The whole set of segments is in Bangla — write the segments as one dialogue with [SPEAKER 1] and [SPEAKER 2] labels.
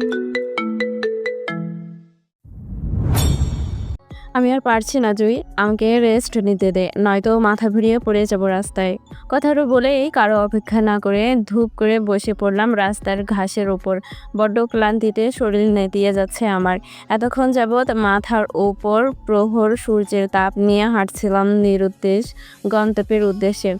[SPEAKER 1] thank you আমি আর পারছি না, জুই। আমাকে রেস্ট নিতে দে, নয়তো মাথা ঘুরিয়ে পড়ে যাব রাস্তায়। কথাটা বলেই কারও অপেক্ষা না করে ধূপ করে বসে পড়লাম রাস্তার ঘাসের ওপর। বড্ড ক্লান্তিতে শরীর নেতিয়ে যাচ্ছে আমার। এতক্ষণ যাবৎ মাথার ওপর প্রহর সূর্যের তাপ নিয়ে হাঁটছিলাম নিরুদ্দেশ গন্তব্যের উদ্দেশ্যে।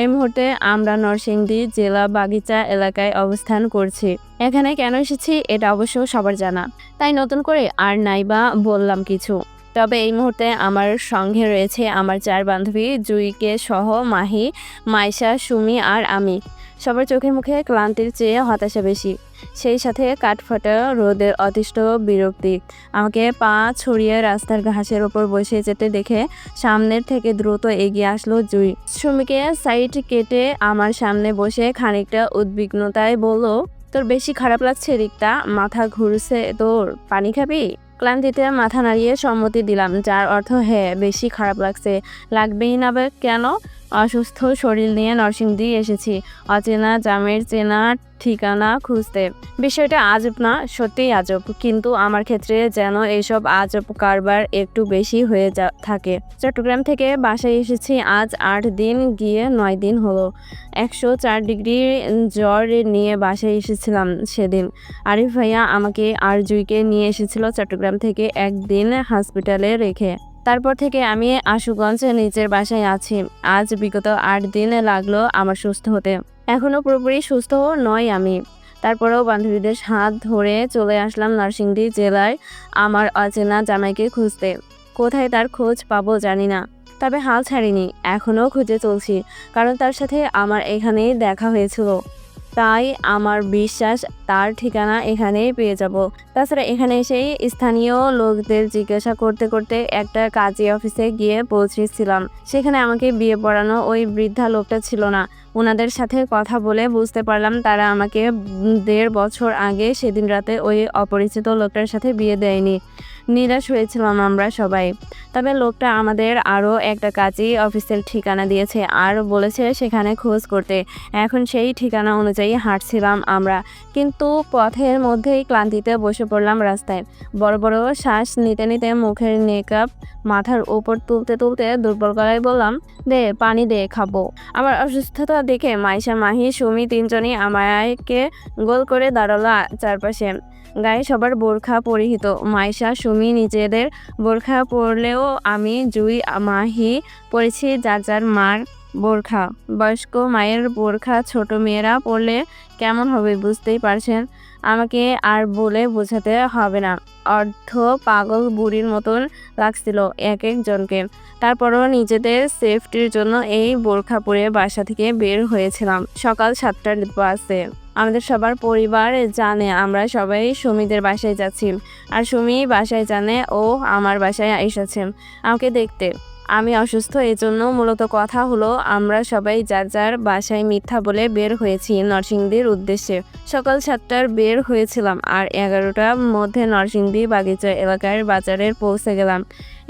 [SPEAKER 1] এই মুহূর্তে আমরা নরসিংদী জেলা বাগিচা এলাকায় অবস্থান করছি। এখানে কেন এসেছি এটা অবশ্য সবার জানা। তাই নতুন করে আর নাইবা বললাম কিছু। তবে এই মুহূর্তে আমার সঙ্গে রয়েছে আমার চার বান্ধবী, জুইকে সহ মাহি, মাইশা, সুমি আর আমি। সবার চোখে মুখে ক্লান্তির চেয়ে হতাশা বেশি। সেই সাথে কাঠফাটা রোদের অতিষ্ঠ বিরক্তি। আমাকে পা ছড়িয়ে রাস্তার ঘাসের ওপর বসে যেতে দেখে সামনের থেকে দ্রুত এগিয়ে আসলো জুই। সুমিকে সাইড কেটে আমার সামনে বসে খানিকটা উদ্বিগ্নতায় বলল, তোর বেশি খারাপ লাগছে রিক্তা? মাথা ঘুরছে তোর। পানি খাবি? ক্লান্তিতে মাথা নাড়িয়ে সম্মতি দিলাম যার অর্থ হ্যাঁ বেশি খারাপ লাগছে। লাগবেই না কেন? অসুস্থ শরীর নিয়ে নরসিংদী এসেছি। অচেনা জামের চেনা ঠিকানা খুঁজতে। বিষয়টা আজব না, সত্যিই আজব। কিন্তু আমার ক্ষেত্রে যেন এইসব আজব কারবার একটু বেশি হয়ে যা থাকে। চট্টগ্রাম থেকে বাসায় এসেছি, আজ আট দিন, গিয়ে নয় দিন হলো। একশো চার ডিগ্রি জ্বর নিয়ে বাসায় এসেছিলাম সেদিন। আরিফ ভাইয়া আমাকে আর জুইকে নিয়ে এসেছিল চট্টগ্রাম থেকে একদিন হসপিটালে রেখে। তারপর থেকে আমি আশুগঞ্জ নিজের বাসায় আছি। আজ বিগত আট দিন লাগল আমার সুস্থ হতে। এখনও পুরোপুরি সুস্থ নয় আমি। তারপরেও বান্ধবীদের হাত ধরে চলে আসলাম নরসিংদী জেলায় আমার অচেনা জামাইকে খুঁজতে। কোথায় তার খোঁজ পাবো জানি না, তবে হাল ছাড়িনি। এখনও খুঁজে চলছি, কারণ তার সাথে আমার এখানেই দেখা হয়েছিল। তাই আমার বিশ্বাস তার ঠিকানা এখানেই পেয়ে যাব। তাছাড়া এখানে এসেই স্থানীয় লোকদের জিজ্ঞাসা করতে করতে একটা কাজী অফিসে গিয়ে পৌঁছেছিলাম। সেখানে আমাকে বিয়ে পড়ানো ওই বৃদ্ধা লোকটা ছিল না। ওনাদের সাথে কথা বলে বুঝতে পারলাম তারা আমাকে দেড় বছর আগে সেদিন রাতে ওই অপরিচিত লোকটার সাথে বিয়ে দেয়নি। নিরাশ হয়েছিলাম আমরা সবাই। তবে লোকটা আমাদের আরও একটা কাজী অফিসের ঠিকানা দিয়েছে আর বলেছে সেখানে খোঁজ করতে। এখন সেই ঠিকানা অনুযায়ী হাঁটছিলাম আমরা। কিন্তু পথের মধ্যেই ক্লান্তিতে বসে পড়লাম রাস্তায়। বড় বড় শ্বাস নিতে নিতে মুখের মেকআপ মাথার উপর তুলতে তুলতে দুর্বল গলায় বললাম, দে, পানি দে, খাব। আমার অসুস্থতা দেখে মাইশা, মাহি, সুমি তিনজনই আমায়কে গোল করে দাঁড়াল চারপাশে। গায়ে সবার বোরখা পরিহিত। মাইশা সুমি নিজেদের বোরখা পরলেও আমি জুই মাহি পরেছি যার যার মার বোরখা। বয়স্ক মায়ের বোরখা ছোট মেয়েরা পরলে কেমন হবে বুঝতেই পারছেন? আমাকে আর বলে বোঝাতে হবে না। অর্ধ পাগল বুড়ির মতন লাগছিল এক একজনকে তারপরও নিজেদের সেফটির জন্য এই বোরখা পরে বাসা থেকে বের হয়েছিলাম। সকাল সাতটার বাসে। আমাদের সবার পরিবার জানে, আমরা সবাই সুমিদের বাসায় যাচ্ছি। আর সুমি বাসায় জানে ও আমার বাসায় এসেছে। আমাকে দেখতে। আমি অসুস্থ, এজন্য মূলত কথা হলো, আমরা সবাই যার যার বাসায় মিথ্যা বলে বের হয়েছি নরসিংদীর উদ্দেশ্যে। সকাল সাতটার বের হয়েছিলাম আর এগারোটার মধ্যে নরসিংদী বাগিচা এলাকার বাজারে পৌঁছে গেলাম।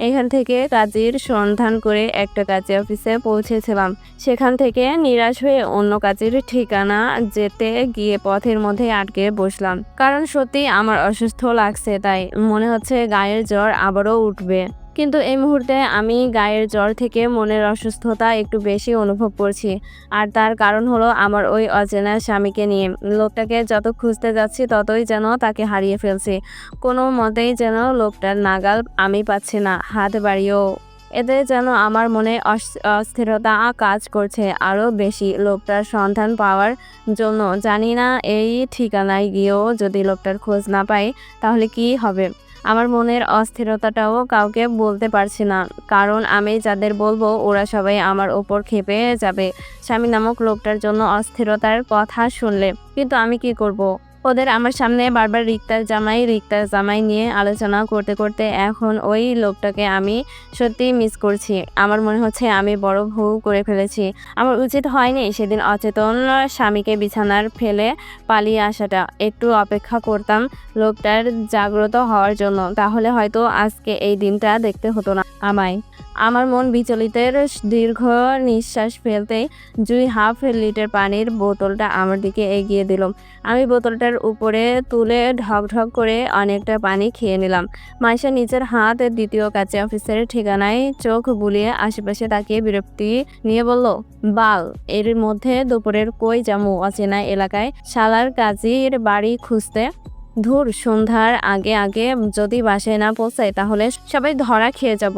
[SPEAKER 1] এখান থেকে কাজের সন্ধান করে একটা কাজী অফিসে পৌঁছেছিলাম। সেখান থেকে নিরাশ হয়ে অন্য কাজের ঠিকানা যেতে গিয়ে পথের মধ্যে আটকে বসলাম। কারণ সত্যি আমার অসুস্থ লাগছে, তাই মনে হচ্ছে গায়ের জ্বর আবারও উঠবে। কিন্তু এই মুহূর্তে আমি গায়ের জ্বর থেকে মনের অসুস্থতা একটু বেশি অনুভব করছি। আর তার কারণ হলো আমার ওই অচেনা স্বামীকে নিয়ে। লোকটাকে যত খুঁজতে যাচ্ছি, ততই যেন তাকে হারিয়ে ফেলছি। কোনো মতেই যেন লোকটার নাগাল আমি পাচ্ছি না, হাত বাড়িয়েও। এতে যেন আমার মনে অস- অস্থিরতা কাজ করছে আরও বেশি লোকটার সন্ধান পাওয়ার জন্য। জানি না এই ঠিকানায় গিয়েও যদি লোকটার খোঁজ না পাই, তাহলে কি হবে? আমার মনের অস্থিরতাটাও কাউকে বলতে পারছি না কারণ আমি যাদের বলব, ওরা সবাই আমার ওপর খেপে যাবে স্বামী নামক লোকটার জন্য অস্থিরতার কথা শুনলে, কিন্তু আমি কি করব। ওদের আমার সামনে বারবার রিক্তার জামাই রিক্তার জামাই নিয়ে আলোচনা করতে করতে এখন ওই লোকটাকে আমি সত্যি মিস করছি। আমার মনে হচ্ছে আমি বড় ভুল করে ফেলেছি। আমার উচিত হয়নি সেদিন অচেতন স্বামীকে বিছানার ফেলে পালিয়ে আসাটা। একটু অপেক্ষা করতাম লোকটার জাগ্রত হওয়ার জন্য। তাহলে হয়তো আজকে এই দিনটা দেখতে হতো না আমায়। আমার মন বিচলিতের দীর্ঘ নিঃশ্বাস ফেলতেই জুই হাফ লিটার পানির বোতলটা আমার দিকে এগিয়ে দিল। আমি বোতলটার উপরে তুলে ঢক ঢক করে অনেকটা পানি খেয়ে নিলাম। মাইশা নিজের হাত দ্বিতীয় কাছে অফিসের ঠিকানায় চোখ বুলিয়ে আশেপাশে তাকিয়ে বিরক্তি নিয়ে বলল, বাল, এর মধ্যে দুপুরের কই জামু অচেনা এলাকায় শালার কাজীর বাড়ি খুঁজতে? ধুর, সন্ধ্যার আগে আগে যদি বাসায় না পৌঁছায় তাহলে সবাই ধরা খেয়ে যাব।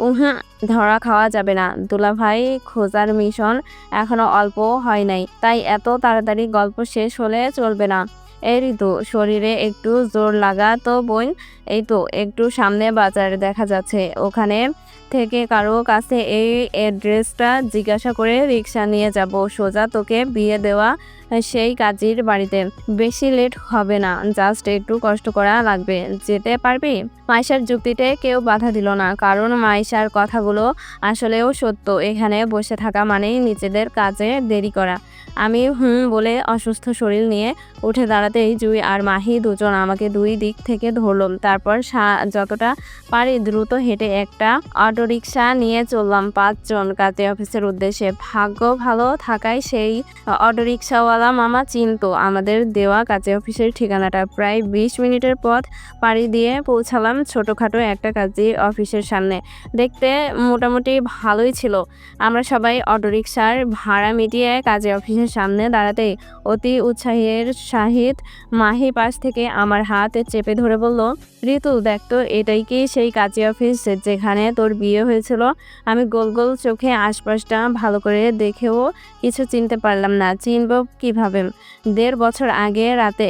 [SPEAKER 1] উহা, ধরা খাওয়া যাবে না। দুলাভাই খোঁজার মিশন এখনও অল্প হয় নাই, তাই এত তাড়াতাড়ি গল্প শেষ হলে চলবে না। এই ঋতু, শরীরে একটু জোর লাগা তো বোন, এই তো একটু সামনে বাজার দেখা যাচ্ছে। ওখানে থেকে কারও কাছে এই অ্যাড্রেসটা জিজ্ঞাসা করে রিক্সা নিয়ে যাব। সোজা তোকে বিয়ে দেওয়া সেই কাজীর বাড়িতে বেশি লেট হবে না। জাস্ট একটু কষ্ট করা লাগবে। যেতে পারবি? মাইশার যুক্তিতে কেউ বাধা দিল না। কারণ মাইশার কথাগুলো আসলেও সত্য। এখানে বসে থাকা মানেই নিজেদের কাজে দেরি করা। আমি হুম বলে অসুস্থ শরীর নিয়ে উঠে দাঁড়াতেই জুই আর মাহি দুজন আমাকে দুই দিক থেকে ধরল। তারপর যতটা পারি দ্রুত হেঁটে একটা অটোরিকশা নিয়ে চললাম। পাঁচজন কাজে অফিসের উদ্দেশ্যে। ভাগ্য ভালো থাকায় সেই অটোরিকশাওয়ালা মামা চিনতো। আমাদের দেওয়া কাজে অফিসের ঠিকানাটা প্রায় বিশ মিনিটের পথ পাড়ি দিয়ে পৌঁছালাম ছোটোখাটো একটা কাজে অফিসের সামনে। দেখতে মোটামুটি ভালোই ছিল। আমরা সবাই অটোরিকশার ভাড়া মিটিয়ে কাজে অফিসের সামনে দাঁড়াতেই অতি উৎসাহের সাহিত মাহি পাশ থেকে আমার হাত চেপে ধরে বলল, ঋতু, দেখ তো, এটাই কি সেই কাজী অফিস যেখানে তোর বিয়ে হয়েছিল? আমি গোল গোল চোখে আশপাশটা ভালো করে দেখেও কিছু চিনতে পারলাম না। চিনব কীভাবে দেড় বছর আগে রাতে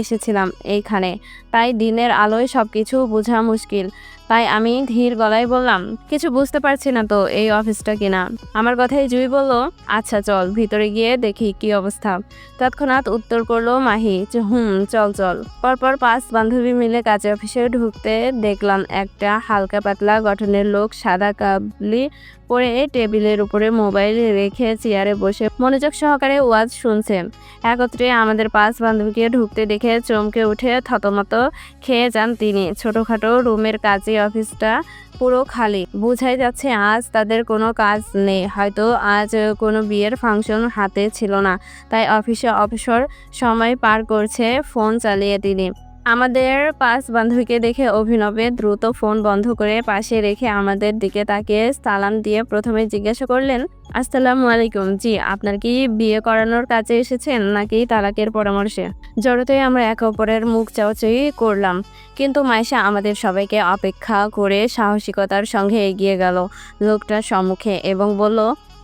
[SPEAKER 1] এসেছিলাম এইখানে। তাই দিনের আলোয় সব কিছু বোঝা মুশকিল। তাই আমি ধীর গলায় বললাম, কিছু বুঝতে পারছি না তো এই অফিসটা কিনা? আমার কথাই জুই বলল আচ্ছা চল, ভিতরে গিয়ে দেখি কি অবস্থা। তৎক্ষণাৎ উত্তর করল মাহি যে, হুম, চল চল। পরপর পাঁচ বান্ধবী মিলে কাজে অফিসে ঢুকতে দেখলাম একটা হালকা পাতলা গঠনের লোক সাদা কাবলি পরে টেবিলের উপরে মোবাইল রেখে চেয়ারে বসে মনোযোগ সহকারে ওয়াজ শুনছে। একত্রে আমাদের পাঁচ বান্ধবীকে ঢুকতে দেখে চমকে উঠে থতমত খেয়ে যান তিনি। ছোটখাটো রুমের কাজে অফিসটা পুরো খালি। বোঝাই যাচ্ছে আজ তাদের কোনো কাজ নেই। হয়তো আজ কোনো বিয়ের ফাংশন হাতে ছিল না। তাই অফিসে অবসর সময় পার করছে ফোন চালিয়ে তিনি। আমাদের পাঁচ বান্ধবীকে দেখে অভিনবে দ্রুত ফোন বন্ধ করে পাশে রেখে আমাদের দিকে তাকিয়ে সালাম দিয়ে প্রথমে জিজ্ঞাসা করলেন, আসসালামু আলাইকুম, জি, আপনার কি বিয়ে করানোর কাজে এসেছেন নাকি তালাকের পরামর্শে? জড়তেই আমরা একে অপরের মুখ চাওয়াচাই করলাম, কিন্তু মাইশা আমাদের সবাইকে অপেক্ষা করে সাহসিকতার সঙ্গে এগিয়ে গেল। লোকটার সম্মুখে এবং বলল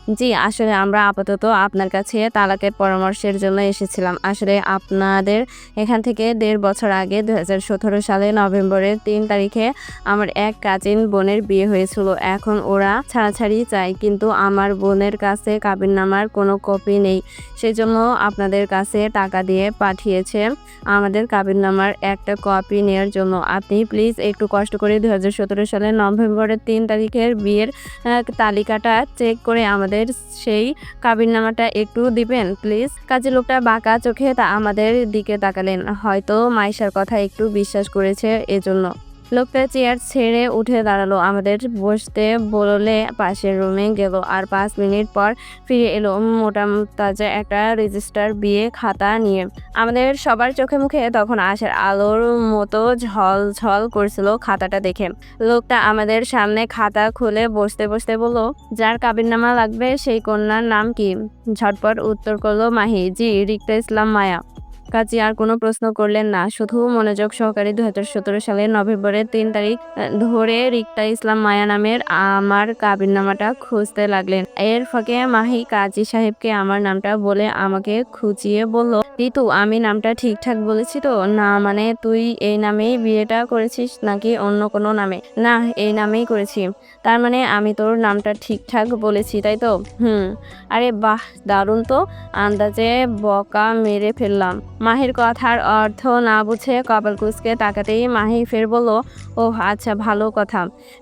[SPEAKER 1] জি, আসলে আমরা আপাতত আপনার কাছে তালাকের পরামর্শের জন্য এসেছিলাম। আসলে আপনাদের এখান থেকে দেড় বছর আগে দু সালে নভেম্বরের তিন তারিখে আমার এক কাজিন বোনের বিয়ে হয়েছিল। এখন ওরা ছাড়াছাড়ি চায়, কিন্তু আমার বোনের কাছে কাবিননামার কোনো কপি নেই। সেই জন্য আপনাদের কাছে টাকা দিয়ে পাঠিয়েছে আমাদের কাবিননামার একটা কপি নেওয়ার জন্য। আপনি প্লিজ একটু কষ্ট করে দু হাজার সতেরো সালে নভেম্বরের তিন তারিখের বিয়ের তালিকাটা চেক করে আমাদের সেই কাবিননামাটা একটু দিবেন, প্লিজ। কাজে লোকটা বাঁকা চোখে তা আমাদের দিকে তাকালেন। হয়তো মাইশার কথা একটু বিশ্বাস করেছে এজন্য। লোকটা চেয়ার ছেড়ে উঠে দাঁড়াল। আমাদের বসতে বললে পাশের রুমে গেল আর পাঁচ মিনিট পর ফিরে এলো মোটা তাজা একটা রেজিস্টার বিয়ে খাতা নিয়ে। আমাদের সবার চোখে মুখে তখন আসার আলোর মতো ঝল ঝল করছিল খাতাটা দেখে। লোকটা আমাদের সামনে খাতা খুলে বসতে বসতে বলল, যার কাবিননামা লাগবে সেই কন্যার নাম কি? ঝটপট উত্তর করল মাহি, জি, রিক্তা ইসলাম মায়া। কাজী আর কোনো প্রশ্ন করলেন না। শুধু মনোযোগ সহকারে দু হাজার সতেরো সালের নভেম্বরের তিন তারিখ ধরে রিক্তা ইসলাম মায়া নামের আমার কাবিননামাটা খুঁজতে লাগলেন। এর ফাঁকে মাহি কাজী সাহেবকে আমার নামটা বলে আমাকে খুঁজিয়ে বলল, ঋতু, আমি নামটা ঠিকঠাক বলেছি তো? না মানে তুই এই নামেই বিয়েটা করেছিস নাকি অন্য কোনো নামে? না, এই নামেই করেছি। তার মানে আমি তোর নামটা ঠিকঠাক বলেছি, তাই তো? হুম। আরে বাহ, দারুণ তো। আন্দাজে বকা মেরে ফেললাম। মাহির কথার অর্থ না বুঝে কপাল কুচকে তাকাতেই মাহি ফের বলল ও আচ্ছা ভালো কথা।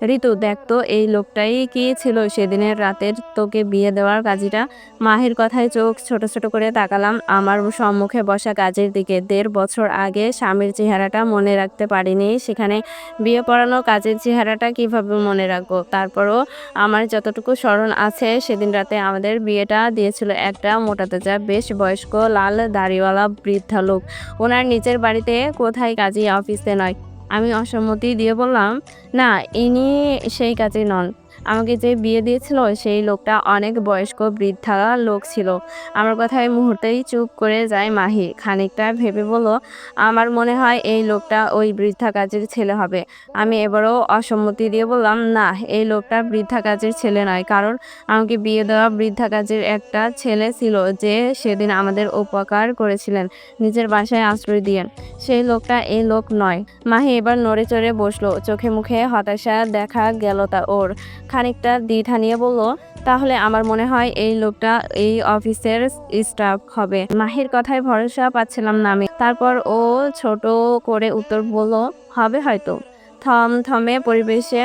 [SPEAKER 1] ঋতু, দেখ তো, এই লোকটাই কি ছিল সেদিনের রাতের তোকে বিয়ে দেওয়ার কাজীটা? মাহির কথায় চোখ ছোট ছোট করে তাকালাম। আমার সম্মুখে বসা কাজের দিকে দেড় বছর আগে স্বামীর চেহারাটা মনে রাখতে পারিনি। সেখানে বিয়ে পড়ানো কাজের চেহারাটা কীভাবে মনে রাখব? তারপরও আমার যতটুকু স্মরণ আছে, সেদিন রাতে আমাদের বিয়েটা দিয়েছিল একটা মোটা তাজা, বেশ বয়স্ক, লাল দাড়িওয়ালা বৃদ্ধা লোক। ওনার নিজের বাড়িতে কোথায় কাজী অফিসে নয়। আমি অসম্মতি দিয়ে বললাম, না, ইনি সেই কাজে নন। আমাকে যে বিয়ে দিয়েছিল, সেই লোকটা অনেক বয়স্ক বৃদ্ধা লোক ছিল। আমার কথায় মুহূর্তেই চুপ করে যায় মাহি। খানিকটা ভেবে বলল, আমার মনে হয় এই লোকটা ওই বৃদ্ধা কাজের ছেলে হবে। আমি এবারও অসম্মতি দিয়ে বললাম, না, এই লোকটা বৃদ্ধা কাজের ছেলে নয়, কারণ আমাকে বিয়ে দেওয়া বৃদ্ধা কাজের একটা ছেলে ছিল যে সেদিন আমাদের উপকার করেছিলেন, নিজের বাসায় আশ্রয় দিয়ে। সেই লোকটা এই লোক নয়। মাহি এবার নড়ে চড়ে বসল। চোখে মুখে হতাশা দেখা গেল তা ওর। খানিকটা দ্বিধা নিয়ে বলল, তাহলে আমার মনে হয় এই লোকটা এই অফিসের স্টাফ হবে। মাহির কথায় ভরসা পাচ্ছিলাম না আমি। তারপর ও ছোট করে উত্তর বলল, হবে হয়তো। থম থমে পরিবেশে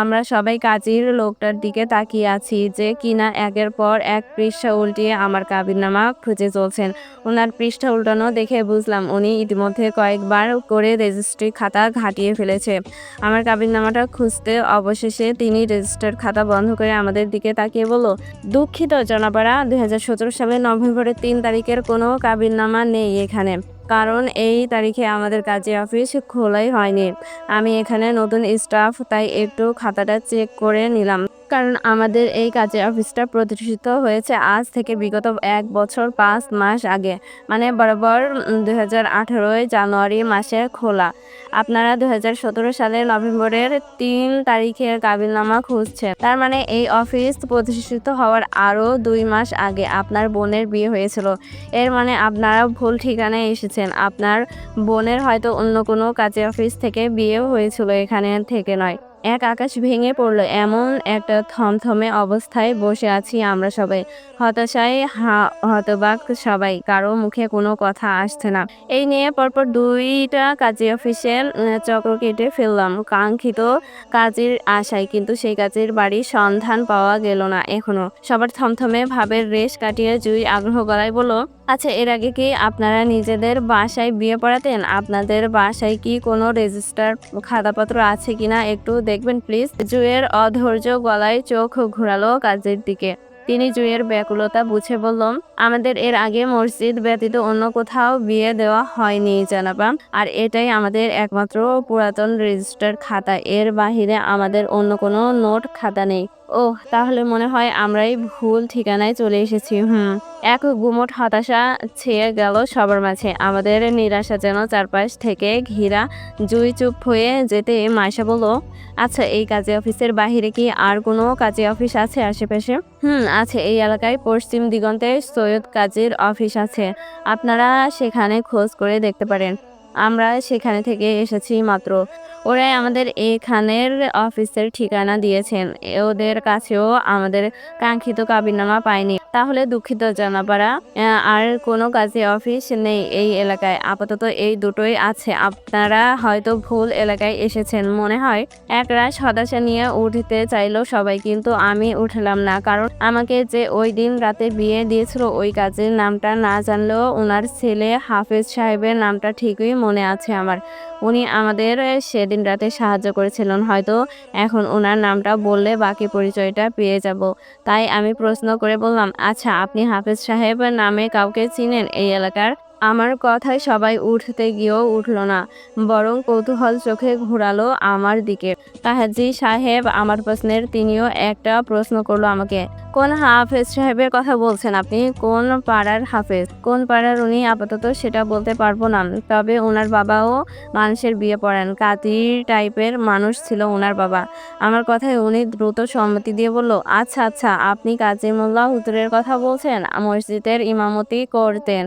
[SPEAKER 1] আমরা সবাই কাজীর লোকটার দিকে তাকিয়ে আছি যে কিনা একের পর এক পৃষ্ঠা উল্টিয়ে আমার কাবিরনামা খুঁজে চলছেন। ওনার পৃষ্ঠা উল্টানো দেখে বুঝলাম উনি ইতিমধ্যে কয়েকবার করে রেজিস্ট্রি খাতা ঘাটিয়ে ফেলেছে। আমার কাবিরনামাটা খুঁজতে অবশেষে তিনি রেজিস্টার খাতা বন্ধ করে আমাদের দিকে তাকিয়ে বলল, দুঃখিত জনাপাড়া দুই সালের নভেম্বরের তিন তারিখের কোনো কাবিরনামা নেই এখানে। কারণ এই তারিখে আমাদের কাজে অফিস খোলাই হয়নি। আমি এখানে নতুন স্টাফ তাই একটু খাতাটা চেক করে নিলাম। কারণ আমাদের এই কাজে অফিসটা প্রতিষ্ঠিত হয়েছে আজ থেকে বিগত এক বছর পাঁচ মাস আগে মানে বরাবর দু হাজার জানুয়ারি মাসে খোলা। আপনারা দু হাজার সতেরো সালের নভেম্বরের তিন তারিখের কাবিলনামা খুঁজছেন। তার মানে এই অফিস প্রতিষ্ঠিত হওয়ার আরও দুই মাস আগে আপনার বোনের বিয়ে হয়েছিল। এর মানে আপনারা ভুল ঠিকানায় এসেছেন। আপনার বোনের হয়তো অন্য কোনো কাজে অফিস থেকে বিয়ে হয়েছিল এখানে থেকে নয়। এক আকাশ ভেঙে পড়ল। এমন একটা থমথমে অবস্থায় বসে আছি আমরা সবাই। হতাশায় হতবাক সবাই। কারও মুখে কোনো কথা আসছে না। এই নিয়ে পরপর দুইটা কাজী অফিসের চক্র কেটে ফেললাম। কাঙ্ক্ষিত কাজের আশায়, কিন্তু সেই কাজের বাড়ির সন্ধান পাওয়া গেল না এখনও। সবার থমথমে ভাবের রেশ কাটিয়ে জুই আগ্রহ গলায় বলল আচ্ছা এর আগে কি আপনারা নিজেদের বাসায় বিয়ে পড়াতেন? আপনাদের বাসায় কি কোনো রেজিস্টার খাতাপত্র আছে কিনা একটু দেখবেন প্লিজ? জুয়ের অধৈর্য গলায় চোখ ঘোরালো কাজের দিকে। তিনি জুয়ের ব্যাকুলতা বুঝে বললাম আমাদের এর আগে মসজিদ ব্যতীত অন্য কোথাও বিয়ে দেওয়া হয়নি, জানাবা। আর এটাই আমাদের একমাত্র পুরাতন রেজিস্টার খাতা। এর বাহিরে আমাদের অন্য কোনো নোট খাতা নেই। ওহ, তাহলে মনে হয় আমরাই ভুল ঠিকানায় চলে এসেছি, হুম। এক গুমট হতাশা ছেয়ে গেল সবার মাঝে। আমাদের নিরাশা যেন চারপাশ থেকে ঘিরা জুই চুপ হয়ে যেতে মাইশা বলল আচ্ছা এই কাজে অফিসের বাহিরে কি আর কোনো কাজে অফিস আছে আশেপাশে? হুম, আছে। এই এলাকায় পশ্চিম দিগন্তে সৈয়দ কাজীর অফিস আছে। আপনারা সেখানে খোঁজ করে দেখতে পারেন। আমরা সেখানে থেকে এসেছি মাত্র। ওরাই আমাদের এখানের অফিসের ঠিকানা দিয়েছেন। ওদের কাছেও আমাদের কাঙ্ক্ষিত কাবিনামা পাইনি তাহলে দুঃখিত জানাপাড়া। আর কোনো কাজে অফিস নেই এই এলাকায়। আপাতত এই দুটোই আছে। আপনারা হয়তো ভুল এলাকায় এসেছেন, মনে হয়। এক রাশ হতাশা নিয়ে উঠতে চাইলো সবাই, কিন্তু আমি উঠলাম না। কারণ আমাকে যে ওই দিন রাতে বিয়ে দিয়েছিল, ওই কাজের নামটা না জানলেও ওনার ছেলে হাফেজ সাহেবের নামটা ঠিকই মনে আছে আমার। উনি আমাদের সেদিন রাতে সাহায্য করেছিলেন, হয়তো এখন ওনার নামটা বললে বাকি পরিচয়টা পেয়ে যাব। তাই আমি প্রশ্ন করে বললাম আচ্ছা আপনি হাফেজ সাহেবের নামে কাউকে চিনেন এই এলাকার? আমার কথায় সবাই উঠতে গিয়েও উঠল না, বরং কৌতূহল চোখে ঘোরালো আমার দিকে। তাহাজি সাহেব আমার প্রশ্নের তিনিও একটা প্রশ্ন করল আমাকে, কোন হাফেজ সাহেবের কথা বলছেন আপনি? কোন পাড়ার হাফেজ? কোন পাড়ার উনি? আপাতত সেটা বলতে পারব না। তবে ওনার বাবাও মানুষের বিয়ে পড়েন, কাতির টাইপের মানুষ ছিল ওনার বাবা। আমার কথায় উনি দ্রুত সম্মতি দিয়ে বলল আচ্ছা আচ্ছা আপনি কাজী মোল্লা হুজুরের কথা বলছেন, মসজিদের ইমামতি করতেন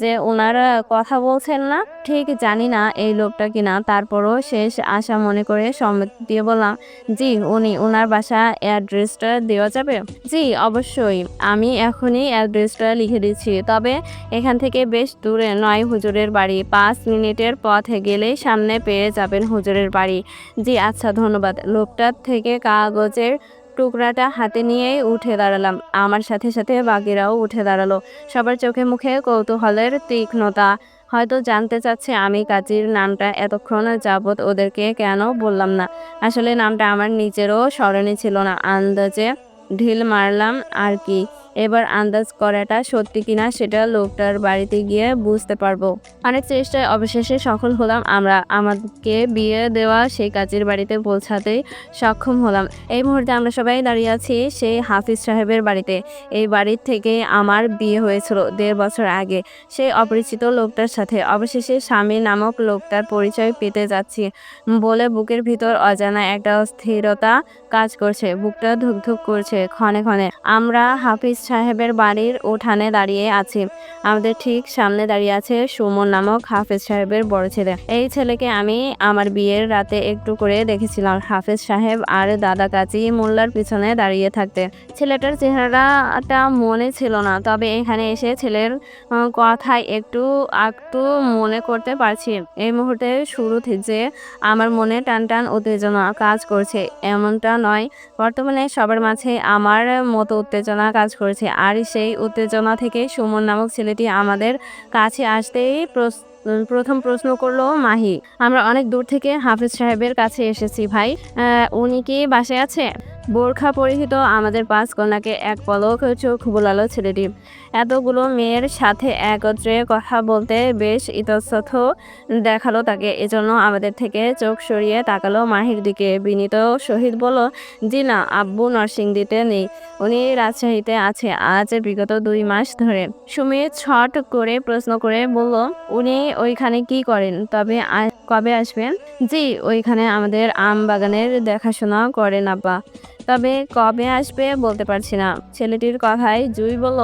[SPEAKER 1] যে ওনারা কথা বলছেন না। ঠিক জানি না এই লোকটা কিনা। তারপরও শেষ আশা মনে করে সম্মতি দিয়ে বললাম, জি, উনি ওনার বাসা অ্যাড্রেসটা দেওয়া যাবে? জি, অবশ্যই। আমি এখনই অ্যাড্রেসটা লিখে দিচ্ছি। তবে এখান থেকে বেশ দূরে নয় হুজুরের বাড়ি। পাঁচ মিনিটের পথে গেলেই সামনে পেয়ে যাবেন হুজুরের বাড়ি। জি আচ্ছা ধন্যবাদ। লোকটার থেকে কাগজের টুকরাটা হাতে নিয়েই উঠে দাঁড়ালাম। আমার সাথে সাথে বাকিরাও উঠে দাঁড়াল। সবার চোখে মুখে কৌতূহলের তীক্ষ্ণতা। হয়তো জানতে চাচ্ছে আমি কাজীর নামটা এতক্ষণ যাবৎ ওদেরকে কেন বললাম না। আসলে নামটা আমার নিজেরও স্মরণে ছিল না। আন্দাজে ঢিল মারলাম আর কি। এবার আন্দাজ করাটা সত্যি কিনা সেটা লোকটার বাড়িতে গিয়ে বুঝতে পারব। অনেক চেষ্টায় অবশেষে সফল হলাম আমরা। আমাকে বিয়ে দেওয়া সেই কাজের বাড়িতে পৌঁছাতে সক্ষম হলাম। এই মুহূর্তে আমরা সবাই দাঁড়িয়ে আছি সেই হাফিজ সাহেবের বাড়িতে। এই বাড়ির থেকে আমার বিয়ে হয়েছিল দেড় বছর আগে। সেই অপরিচিত লোকটার সাথে অবশেষে স্বামী নামক লোকটার পরিচয় পেতে যাচ্ছি বলে বুকের ভিতর অজানা একটা স্থিরতা কাজ করছে। বুকটা ধুকধুক করছে ক্ষণে ক্ষণে। আমরা হাফিজ সাহেবের বাড়ির উঠানে দাঁড়িয়ে আছি। আমাদের ঠিক সামনে দাঁড়িয়ে আছে সুমন নামক হাফেজ সাহেবের বড় ছেলে। এই ছেলেকে আমি আমার বিয়ের রাতে একটু করে দেখেছিলাম। হাফেজ সাহেব আর দাদা কাজী মোল্লার পিছনে দাঁড়িয়ে থাকতে। ছেলেটার চেহারাটা মনে ছিল না, তবে এখানে এসে ছেলের কথাই একটু একটু মনে করতে পারছি। এই মুহূর্তে শুরু থেকে আমার মনে টান টান উত্তেজনা কাজ করছে, এমনটা নয়। বর্তমানে সবার মাঝে আমার মতো উত্তেজনা কাজ করছে। আর সেই উত্তেজনা থেকে সুমন নামক ছেলেটি আমাদের কাছে আসতেই প্রথম প্রশ্ন করল, মাহি, আমরা অনেক দূর থেকে হাফিজ সাহেবের কাছে এসেছি ভাই। উনি কি বাসায় আছে? বোরখা পরিহিত আমাদের পাঁচ কন্যাকে এক পলক চোখ বোলালো ছেলেটি। এতগুলো মেয়ের সাথে একত্রে কথা বলতে বেশ ইতস্তত দেখাল তাকে। এজন্য আমাদের থেকে চোখ সরিয়ে তাকালো মাহির দিকে। বিনীত শহীদ বলল, জি না, আব্বু নরসিংদীতে নেই। উনি রাজশাহীতে আছে আজ বিগত দুই মাস ধরে। সুমিত ছট করে প্রশ্ন করে বলল, উনি ওইখানে কি করেন? তবে কবে আসবেন? জি, ওইখানে আমাদের আম বাগানের দেখাশোনা করেন, আব্বা। তবে কবে আসবে বলতে পারছি না। ছেলেটির কথায় জুই বলল,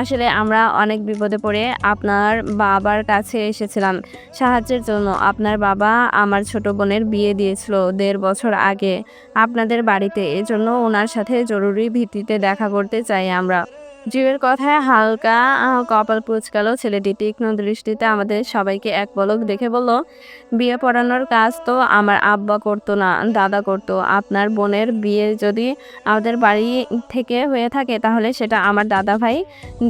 [SPEAKER 1] আসলে আমরা অনেক বিপদে পড়ে আপনার বাবার কাছে এসেছিলাম। সাহায্যের জন্য আপনার বাবা আমার ছোট বোনের বিয়ে দিয়েছিল দেড় বছর আগে। আপনাদের বাড়িতে এজন্য ওনার সাথে জরুরি ভিত্তিতে দেখা করতে চাই আমরা। জুয়ের কথায় হালকা কপাল পুচকালো ছেলেটি তীক্ষ্ণ দৃষ্টিতে আমাদের সবাইকে এক পলক দেখে বলল, বিয়ে পড়ানোর কাজ তো আমার আব্বা করতো না, দাদা করতো। আপনার বোনের বিয়ে যদি আমাদের বাড়ি থেকে হয়ে থাকে তাহলে সেটা আমার দাদা ভাই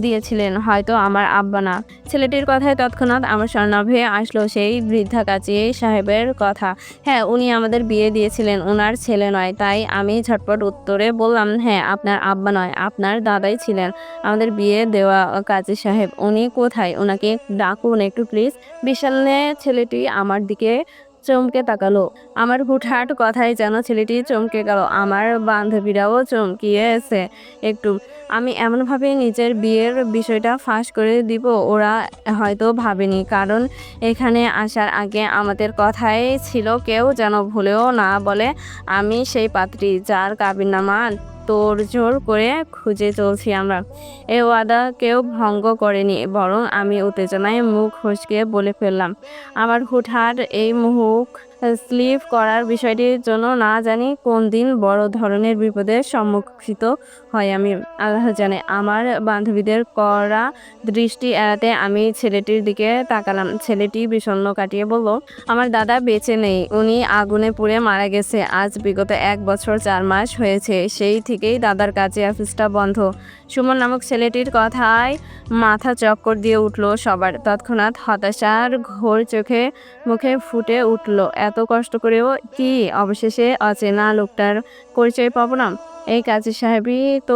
[SPEAKER 1] দিয়েছিলেন, হয়তো আমার আব্বা না। ছেলেটির কথায় তৎক্ষণাৎ আমার স্বর্ণাভে আসলো সেই বৃদ্ধা কাজী সাহেবের কথা। হ্যাঁ উনি আমাদের বিয়ে দিয়েছিলেন ওনার ছেলে নয়, তাই আমি ঝটপট উত্তরে বললাম হ্যাঁ আপনার আব্বা নয়, আপনার দাদাই ছিলেন। আমাদের বিয়ে দেওয়া কাজী সাহেব, উনি কোথায়? ওনাকে ডাকুন একটু প্লিজ বিশালে ছেলেটি আমার দিকে চমকে তাকালো। আমার হুটহাট কথায় যেন ছেলেটি চমকে গেল। আমার বান্ধবীরাও চমকিয়েছে। একটু, আমি এমনভাবে নিজের বিয়ের বিষয়টা ফাঁস করে দিব, ওরা হয়তো ভাবেনি। কারণ এখানে আসার আগে আমাদের কথাই ছিল কেউ যেন ভুলেও না বলে আমি সেই পাত্রী, যার কাবিনামা তোড়জোড় করে খুঁজে চলছি আমরা। এ ওয়াদা কেউ ভঙ্গ করেনি, বরং আমি উত্তেজনায় মুখ ফসকে বলে ফেললাম। আমার হুটহাট এই মুখ স্লিপ করার বিষয়টির জন্য না জানি কোন দিন বড় ধরনের বিপদের সম্মুখিত হয়, আমি আল্লাহ জানে। আমার বান্ধবীদের করা দৃষ্টি এড়াতে আমি ছেলেটির দিকে তাকালাম। ছেলেটি বিষণ্ণ কাটিয়ে বলল, আমার দাদা বেঁচে নেই, উনি আগুনে পুড়ে মারা গেছে। আজ বিগত এক বছর চার মাস হয়েছে, সেই থেকেই দাদার কাজে অফিসটা বন্ধ। সুমন নামক ছেলেটির কথায় মাথা চক্কর দিয়ে উঠল সবার। তৎক্ষণাৎ হতাশার ঘোর চোখে মুখে ফুটে উঠল। এত কষ্ট করেও কি অবশেষে অচেনা লোকটার পরিচয় পাবো না? এই কাজী সাহেবই তো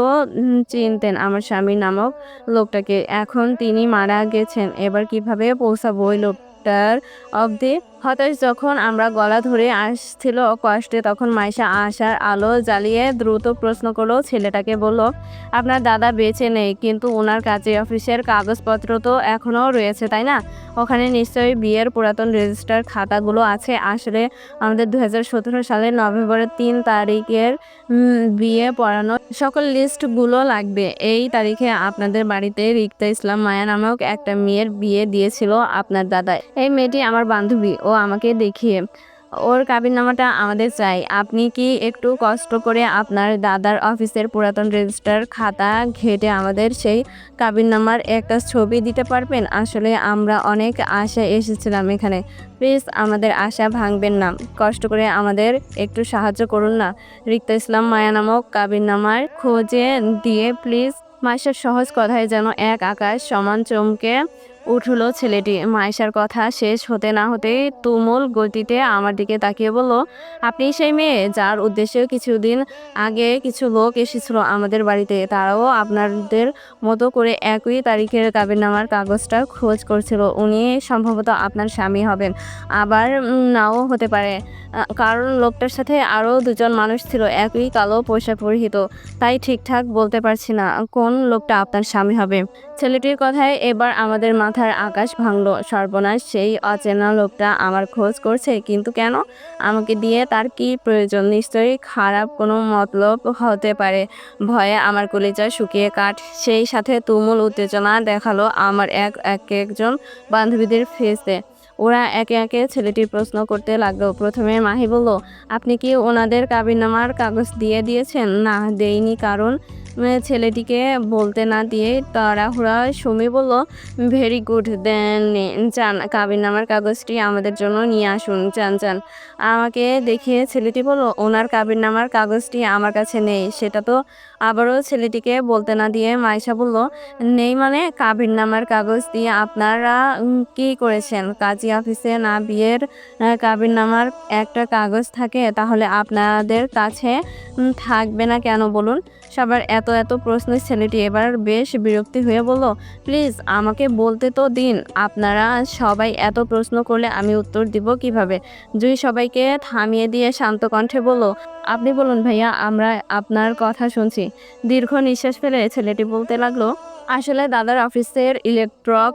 [SPEAKER 1] চিনতেন আমার স্বামী নামক লোকটাকে। এখন তিনি মারা গেছেন। এবার কীভাবে পৌঁছাবো ওই লোকটার অবধি? হতাশ যখন আমরা গলা ধরে আসছিল কষ্টে, তখন মাইশা আশার আলো জ্বালিয়ে দ্রুত প্রশ্ন করল, ছেলেটাকে বলল, আপনার দাদা বেঁচে নেই, কিন্তু ওনার কাজে অফিসের কাগজপত্র তো এখনও রয়েছে, তাই না? ওখানে নিশ্চয়ই বিয়ের পুরাতন রেজিস্টার খাতাগুলো আছে আসলে আমাদের দু হাজার সতেরো সালের নভেম্বরের তিন তারিখের বিয়ে পড়ানো সকল লিস্টগুলো লাগবে। এই তারিখে আপনাদের বাড়িতে রিক্তা ইসলাম মায়া নামক একটা মেয়ের বিয়ে দিয়েছিল আপনার দাদা এই মেয়েটি আমার বান্ধবী। ও আমাকে দেখিয়ে। ওর কাবিননামাটা আমাদের চাই। আপনি কি একটু কষ্ট করে আপনার দাদার অফিসের পুরাতন রেজিস্টার খাতা ঘেটে আমাদের সেই কাবিননামার একটা ছবি দিতে পারবেন? আসলে আমরা অনেক আশা এসেছিলাম এখানে। প্লিজ, আমাদের আশা ভাঙবেন না। কষ্ট করে আমাদের একটু সাহায্য করুন না। রিক্তা ইসলাম মায়া নামক কাবিননামার খোঁজে দিয়ে, প্লিজ মাইশার সহজ কথায় যেন এক আকাশ সমান চমকে উঠল ছেলেটি। মায়েশার কথা শেষ হতে না হতেই তুমুল গতিতে আমার দিকে তাকিয়ে বলল, আপনি সেই মেয়ে যার উদ্দেশ্যে কিছুদিন আগে কিছু লোক এসেছিল আমাদের বাড়িতে। তারাও আপনাদের মতো করে একই তারিখের কাবিননামার কাগজটা খোঁজ করছিল। উনি সম্ভবত আপনার স্বামী হবেন। আবার নাও হতে পারে। কারণ লোকটার সাথে আরও দুজন মানুষ ছিল, একই কালো পোশাক পরিহিত। তাই ঠিকঠাক বলতে পারছি না কোন লোকটা আপনার স্বামী হবে। ছেলেটির কথায় এবার আমাদের মাথার আকাশ ভাঙল। সর্বনাশ, সেই অচেনা লোকটা আমার খোঁজ করছে, কিন্তু কেন? আমাকে দিয়ে তার কি প্রয়োজন? নিশ্চয়ই খারাপ কোনো মতলব হতে পারে। ভয়ে আমার কলিজা শুকিয়ে কাঠ। সেই সাথে তুমুল উত্তেজনা দেখাল আমার এক এক একজন বান্ধবীদের ফেসে। ওরা একে একে ছেলেটির প্রশ্ন করতে লাগল। প্রথমে মাহি বলল, আপনি কি ওনাদের কাবিনামার কাগজ দিয়ে দিয়েছেন? না, দেইনি, কারণ ছেলেটিকে বলতে না দিয়ে তাড়াহুড়া সুমি বলল ভেরি গুড দেন চান কাবিননামার কাগজটি আমাদের জন্য নিয়ে আসুন, চান চান। আমাকে দেখিয়ে ছেলেটি বলল, ওনার কাবিননামার কাগজটি আমার কাছে নেই, সেটা তো আবারও ছেলেটিকে বলতে না দিয়ে মাইশা বলল নেই মানে কাবিননামার কাগজ দিয়ে আপনারা কি করেছেন? কাজী অফিসে না বিয়ের আহ, কাবিননামার একটা কাগজ থাকে তাহলে আপনাদের কাছে থাকবে না কেন বলুন? সবার এত এত প্রশ্ন ছেলেটি এবার বেশ বিরক্তি হয়ে বলল প্লিজ আমাকে বলতে তো দিন। আপনারা সবাই এত প্রশ্ন করলে আমি উত্তর দিব কীভাবে? জুই সবাইকে থামিয়ে দিয়ে শান্ত কণ্ঠে বলল আপনি বলুন ভাইয়া, আমরা আপনার কথা শুনছি। দীর্ঘ নিঃশ্বাস ফেলে ছেলেটি বলতে লাগল, আসলে দাদার অফিসের ইলেকট্রক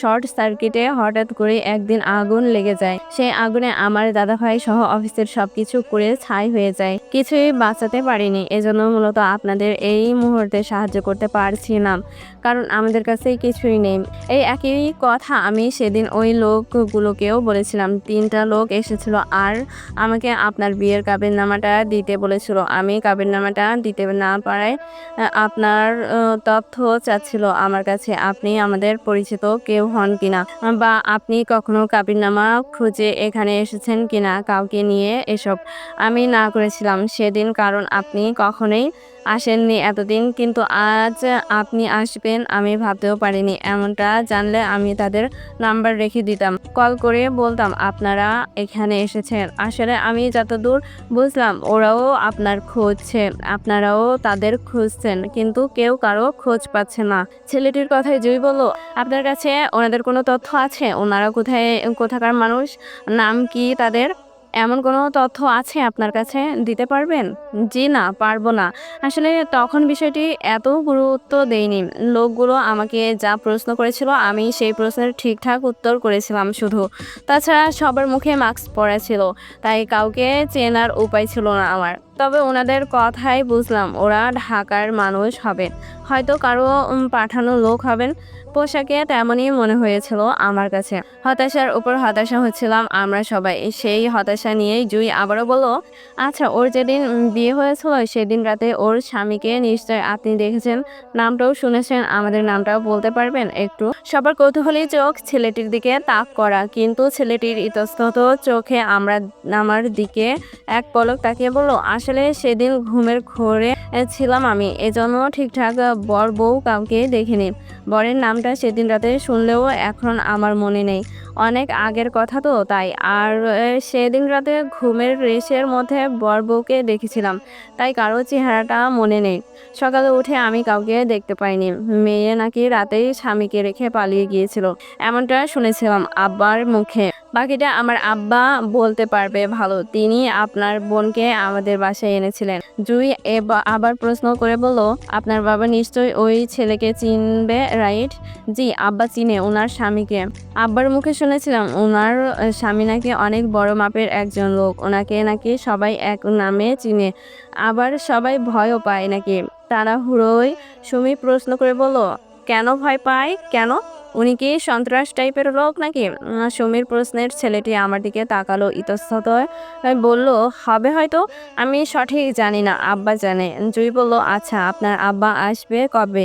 [SPEAKER 1] শর্ট সার্কিটে হঠাৎ করে একদিন আগুন লেগে যায়। সেই আগুনে আমার দাদা ভাই সহ অফিসের সবকিছু করে ছাই হয়ে যায়। কিছুই বাঁচাতে পারিনি। এজন্য মূলত আপনাদের এই মুহূর্তে সাহায্য করতে পারছি না কারণ আমাদের কাছে কিছুই নেই। এই একই কথা আমি সেদিন ওই লোকগুলোকেও বলেছিলাম। তিনটা লোক এসেছিল আর আমাকে আপনার বিয়ের কাবিননামাটা দিতে বলেছিল। আমি কাবিননামাটা দিতে না পারায় আপনার তথ্য চাচ্ছিল আমার কাছে, আপনি আমাদের পরিচিত কেউ হন কিনা বা আপনি কখনো কাবিননামা খুঁজে এখানে এসেছেন কিনা, কাউকে নিয়ে এসব আমি না করেছিলাম। সেদিন কারণ আপনি কখনোই আসেননি এতদিন, কিন্তু আজ আপনি আসবেন আমি ভাবতেও পারিনি। এমনটা জানলে আমি তাদের নাম্বার রেখে দিতাম। কল করে বলতাম, আপনারা এখানে এসেছেন। আসলে আমি যতদূর বুঝলাম, ওরাও আপনার খুঁজছে, আপনারাও তাদের খুঁজছেন, কিন্তু কেউ কারও খোঁজ পাচ্ছে না। ছেলেটির কথায় জুই বলল, আপনার কাছে ওনাদের কোনো তথ্য আছে? ওনারা কোথায়, কোথাকার মানুষ? নাম কি তাদের? এমন কোনো তথ্য আছে আপনার কাছে? দিতে পারবেন? জি না, পারব না। আসলে তখন বিষয়টি এত গুরুত্ব দেইনি লোকগুলো আমাকে যা প্রশ্ন করেছিল, আমি সেই প্রশ্নের ঠিকঠাক উত্তর করেছিলাম শুধু। তাছাড়া সবার মুখে মাস্ক পরা ছিল, তাই কাউকে চেনার উপায় ছিল না আমার। তবে ওনাদের কথাই বুঝলাম, ওরা ঢাকার মানুষ হবে হয়তো কারও পাঠানো লোক হবেন। পোশাকে তেমনই মনে হয়েছিল আমার কাছে। হতাশার উপর হতাশা হচ্ছিলাম আমরা সবাই। সেই হতাশা নিয়েই জুই আবারও বলল আচ্ছা ওর যেদিন বিয়ে হয়েছিল, সেদিন রাতে ওর স্বামীকে নিশ্চয় আপনি দেখেছেন। নামটাও শুনেছেন। আমাদের নামটাও বলতে পারবেন একটু। সবার কৌতূহলী চোখ ছেলেটির দিকে তাক করা, কিন্তু ছেলেটির ইতস্তত চোখে আমরা, আমার দিকে এক পলক তাকিয়ে বলল, আসলে সেদিন ঘুমের ঘোরে ছিলাম আমি। এজন্য ঠিকঠাক বর বউ কাউকে দেখিনি। বরের নামটা সেদিন রাতে শুনলেও এখন আমার মনে নেই। অনেক আগের কথা তো, তাই। আর সেদিন রাতে ঘুমের রেশের মধ্যে বর বউকে দেখেছিলাম, তাই কারও চেহারাটা মনে নেই। সকালে উঠে আমি কাউকে দেখতে পাইনি। মেয়ে নাকি রাতেই স্বামীকে রেখে পালিয়ে গিয়েছিল, এমনটা শুনেছিলাম আব্বার মুখে। বাকিটা আমার আব্বা বলতে পারবে ভালো। তিনি আপনার বোনকে আমাদের বাসায় এনেছিলেন। জুই আবার প্রশ্ন করে বলল, আপনার বাবা নিশ্চয়ই ওই ছেলেকে চিনবে, রাইট? জি, আব্বা চিনে ওনার স্বামীকে। আব্বার মুখে শুনেছিলাম, ওনার স্বামী নাকি অনেক বড় মাপের একজন লোক। ওনাকে নাকি সবাই এক নামে চিনে। আবার সবাই ভয়ও পায় নাকি? তাড়াহুড়োই সুমি প্রশ্ন করে বলল, কেন ভয় পায়? কেন? উনি কি সন্ত্রাস টাইপের লোক নাকি? সমীর প্রশ্নের ছেলেটি আমার দিকে তাকালো ইতস্তত। বলল, হবে হয়তো, আমি সঠিক জানি না। আব্বা জানে। জুই বলল আচ্ছা আপনার আব্বা আসবে কবে?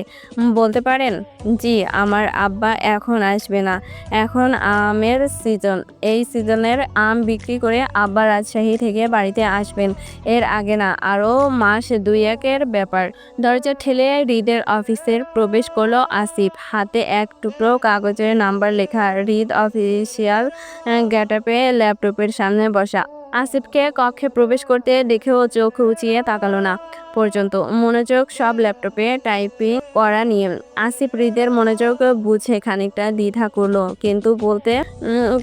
[SPEAKER 1] বলতে পারেন, জি, আমার আব্বা এখন আসবে না। এখন আমের সিজন। এই সিজনের আম বিক্রি করে আব্বা রাজশাহী থেকে বাড়িতে আসবেন। এর আগে না, আরও মাস দুই একের ব্যাপার। দরজা ঠেলে হৃদের অফিসের প্রবেশ করল আসিফ। হাতে এক টুকরো কাগজের নাম্বার লেখা হৃদ অফিসিয়াল গ্যাটাপে ল্যাপটপের সামনে বসা। আসিফকে কক্ষে প্রবেশ করতে দেখেও চোখ উঁচিয়ে তাকালো না। পর্যন্ত। মনোযোগ সব ল্যাপটপে টাইপিং করা নিয়ে আসিফ হৃদের মনোযোগ বুঝে খানিকটা দ্বিধা করল। কিন্তু বলতে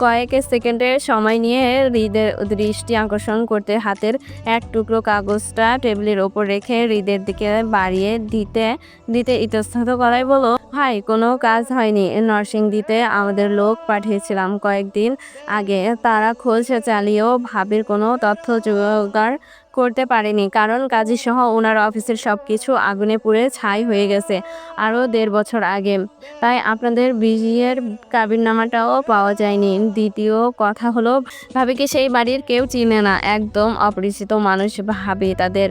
[SPEAKER 1] কয়েক সেকেন্ডের সময় নিয়ে হৃদের দৃষ্টি আকর্ষণ করতে হাতের এক টুকরো কাগজটা টেবিলের ওপর রেখে হৃদের দিকে বাড়িয়ে দিতে দিতে ইতস্তত করাই বলো ভাই, কোনো কাজ হয়নি। নার্সিং দিতে আমাদের লোক পাঠিয়েছিলাম কয়েকদিন আগে। তারা খোঁজ চালিয়েও ভাবির কোনো তথ্য জোগাড় করতে পারেনি। কারণ কাজী সহ ওনার অফিসের সব কিছু আগুনে পুড়ে ছাই হয়ে গেছে আরও দেড় বছর আগে। তাই আপনাদের বিয়ের কাবিরনামাটাও পাওয়া যায়নি। দ্বিতীয় কথা হলো, ভাবিকে সেই বাড়ির কেউ চিনে না। একদম অপরিচিত মানুষ ভাবি তাদের।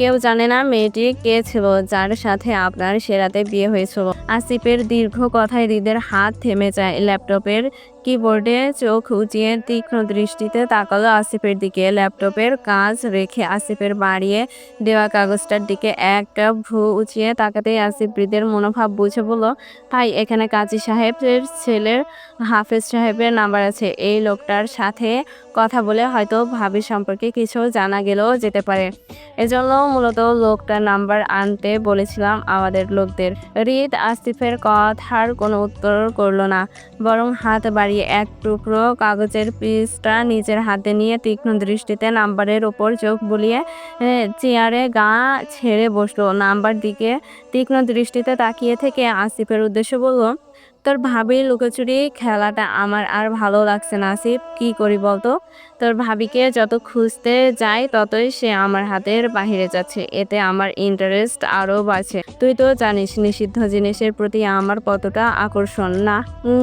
[SPEAKER 1] কেউ জানে না মেয়েটি কে ছিল, যার সাথে আপনার সেরাতে বিয়ে হয়েছিল। আসিফের দীর্ঘ কথায় হৃদের হাত থেমে যায়। ল্যাপটপের কিবোর্ডে চোখ উঁচিয়ে তীক্ষ্ণ দৃষ্টিতে তাকালো আসিফের দিকে। ল্যাপটপের কাজ রেখে আসিফের বাড়িয়ে দেওয়া কাগজটার দিকে একটা ভ্রু উঁচিয়ে তাকাতেই আসিফ হৃদের মনোভাব বুঝে বলল, ভাই, এখানে কাজী সাহেবের ছেলের হাফেজ সাহেবের নাম্বার আছে। এই লোকটার সাথে কথা বলে হয়তো ভাবির সম্পর্কে কিছু জানা গেলেও যেতে পারে। এজন্য মূলত লোকটার নাম্বার আনতে বলেছিলাম আমাদের লোকদের। রিদ আসিফের কথার কোনো উত্তর করল না, বরং হাত বাড়িয়ে এক টুকরো কাগজের পিসটা নিজের হাতে নিয়ে তীক্ষ্ণ দৃষ্টিতে নাম্বারের ওপর চোখ বুলিয়ে চেয়ারে গা ছেড়ে বসল। নাম্বার দিকে তীক্ষ্ণ দৃষ্টিতে তাকিয়ে থেকে আসিফের উদ্দেশ্য বলল তোর ভাবির লুকোচুরি খেলাটা আমার আর ভালো লাগছে না, আসিফ। কি করি বলতো? তোর ভাবিকে যত খুঁজতে যাই, ততই সে আমার হাতের বাহিরে যাচ্ছে। এতে আমার ইন্টারেস্ট আরও বাড়ছে। তুই তো জানিস, নিষিদ্ধ জিনিসের প্রতি আমার কতটা আকর্ষণ। না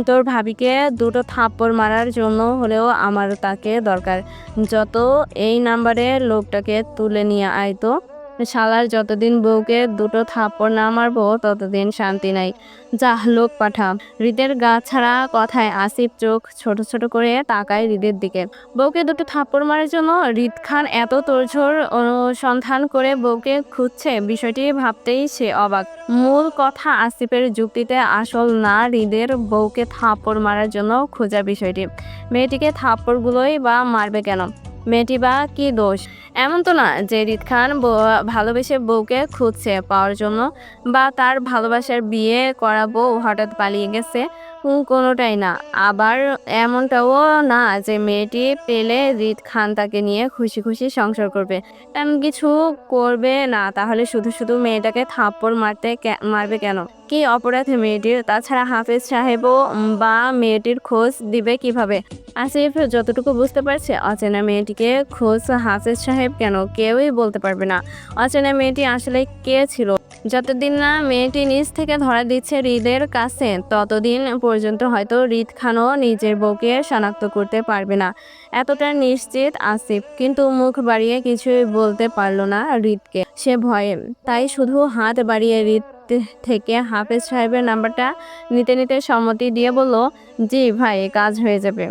[SPEAKER 1] তোর ভাবিকে দুটো থাপ্পড় মারার জন্য হলেও আমার তাকে দরকার। যত এই নাম্বারে লোকটাকে তুলে নিয়ে আয় তো। শালার যতদিন বউকে দুটো থাপ্পড় না মারবো, ততদিন শান্তি নাই। যা লোক পাঠা। হৃদের গা ছাড়া কথায় আসিফ চোখ ছোট ছোট করে তাকায় হৃদের দিকে। বউকে দুটো থাপ্পড় মারার জন্য হৃদ খান এত তোড়ঝোড় অনুসন্ধান করে বউকে খুঁজছে, বিষয়টি ভাবতেই সে অবাক। মূল কথা আসিফের যুক্তিতে আসল না হৃদের বউকে থাপ্পড় মারার জন্য খোঁজা বিষয়টি। মেয়েটিকে থাপ্পড়গুলোই বা মারবে কেন? মেয়েটি বা কি দোষ? এমন তো না যে রিদ খান ভালোবেসে বউকে খুঁজছে পাওয়ার জন্য বা তার ভালোবাসার বিয়ে করা বউ হঠাৎ পালিয়ে গেছে কোনোটাই না। আবার এমনটাও না যে মেয়েটি পেলে রিদ খান তাকে নিয়ে খুশি খুশি সংসার করবে। তেমন কিছু করবে না, তাহলে শুধু শুধু মেয়েটাকে থাপ্পড় মারতে মারবে কেন? কি অপরাধ মেয়েটির? তাছাড়া হাফেজ সাহেবও বা মেয়েটির খোঁজ দিবে কীভাবে? আসিফ যতটুকু বুঝতে পারছে, অচেনা মেয়েটিকে খোঁজ হাফেজ সাহেব কেন কেউই বলতে পারবে না। অচেনা মেয়েটি আসলে কে ছিল? যতদিন না মেয়েটি নিজ থেকে ধরা দিচ্ছে হৃদের কাছে, ততদিন পর্যন্ত হয়তো হৃদ খানও নিজের বউকে শনাক্ত করতে পারবে না। এতটা নিশ্চিত আসিফ, কিন্তু মুখ বাড়িয়ে কিছুই বলতে পারল না হৃদকে। সে ভয়ে, তাই শুধু হাত বাড়িয়ে হৃদ থেকে হাফেজ সাহেবের নাম্বারটা নিতে নিতে সম্মতি দিয়ে বলল জি ভাই কাজ হয়ে যাবে।